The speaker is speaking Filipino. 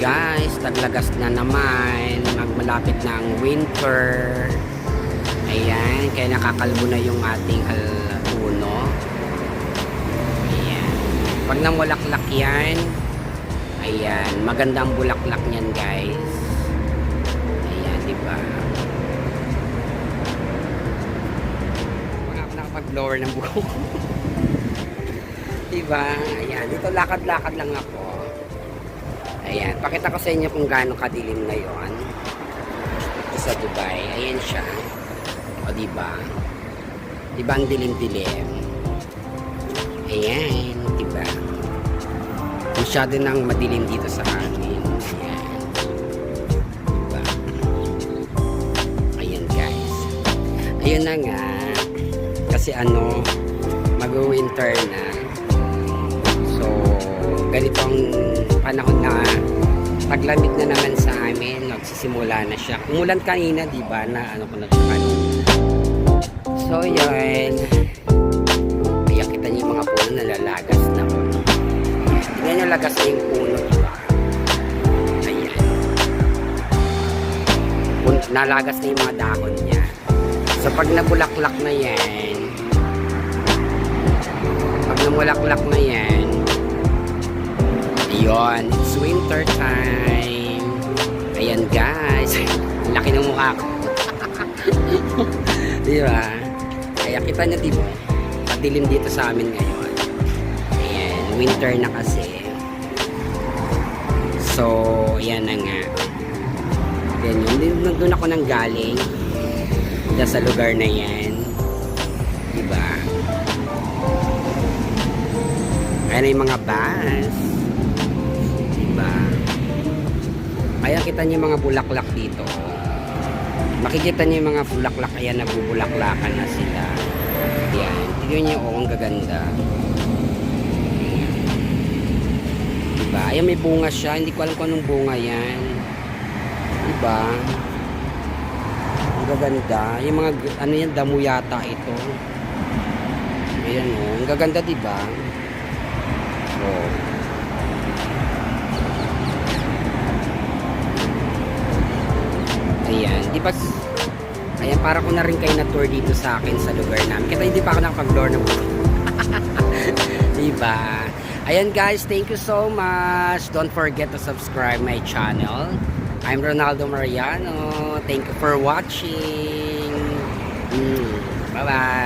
guys, taglagas na naman. Magmalapit na ang winter. Ayan, kaya nakakalbo na yung ating puno. Ayan. Pag namulaklak yan, ayan, maganda ang bulaklak niyan guys. Ayan, di ba? Wala ako nakapag-blower ng buhok. di? Ayan, dito lakad-lakad lang ako. Ayan, pakita ko sa inyo kung gaano kadilim ngayon. Ito sa Dubai. Ayan siya. O, di ba? Di ba ang dilim-dilim? Ayan, di ba? Masyado nang madilim dito sa amin. Ayan. Diba? Ayan, guys. Ayun na nga. Kasi ano, mag-winter na. So, ganito ang panahon na taglamig na naman sa amin. Nagsisimula na siya. Umulan kanina, di ba, na ano ko na So, yun. Kaya kita niyo yung mga puno na lalagas na po. Tingnan niyo lagas na yung puno, di ba? Ayan. Nalagas na yung mga dahon niya. So, pag nabulaklak na yan, pag namulaklak na yan, Ayun, it's winter time. Ayan guys. Laki ng mukha ko. di ba? Kaya kita nyo di ba? Padilim dito sa amin ngayon. Ayan, winter na kasi. So, ayan na nga. Then, yun, doon ako nang galing. Diyan sa lugar na yan. Di ba? Ayan na yung mga bus. Kaya kita niyo mga bulaklak dito. Makikita niyo yung mga bulaklak. Ayan, nabubulaklakan na sila. Ayan. Tignan niyo, oh, ang gaganda. Diba? Ayan, may bunga siya. Hindi ko alam kung anong bunga yan. Diba? Ang gaganda. Yung mga, ano yan, damo yata ito. Ayan, oh. Ang gaganda, diba? Oh. Ba? Ayan, para ko na rin kayo na tour dito sa akin sa lugar namin. Kita hindi pa ako nakapag-tour ng Diba? Ayan guys, thank you so much. Don't forget to subscribe my channel. I'm Ronaldo Mariano. Thank you for watching. Mm, Bye-bye.